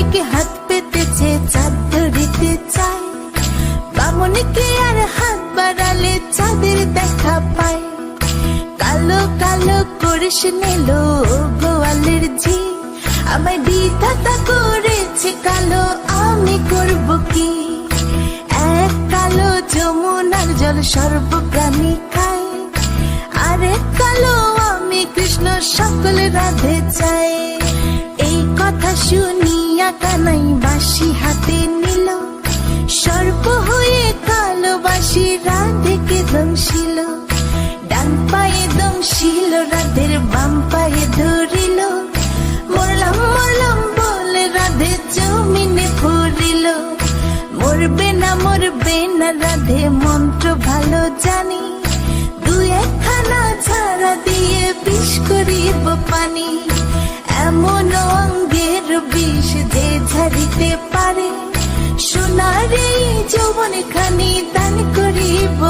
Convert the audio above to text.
মানিকে হাত পেতেছে চাঁদ ধরিতে বামনকে আর হাত বাড়ালে চাঁদের দেখা পায় কালো কালো গোয়ালের ঝি আমায় বিধাতা করেছে কালো আমি করব কি এক কালো যমুনার জল সর্বপ্রাণী খায় আরেক কালো আমি কৃষ্ণ সকল রাধে চাই এই কথা শুনিয়া কানাই বাসি হাতে নিল। সর্প হয়ে কালো বাসি রাধেকে দংশিল ডান পায়ে দংশিল রাধের বাম পায়ে ধরিল। মরলাম মরলাম বলে রাধে জমিনে পড়িল মরবে না মরবে না রাধে মন্ত্র ভালো জানি। দু একখানা ছাড়া দিয়ে বিষ করিব পানি। যে ঝাড়িতে পারে। সোনারে যৌবন খানি দান করিব।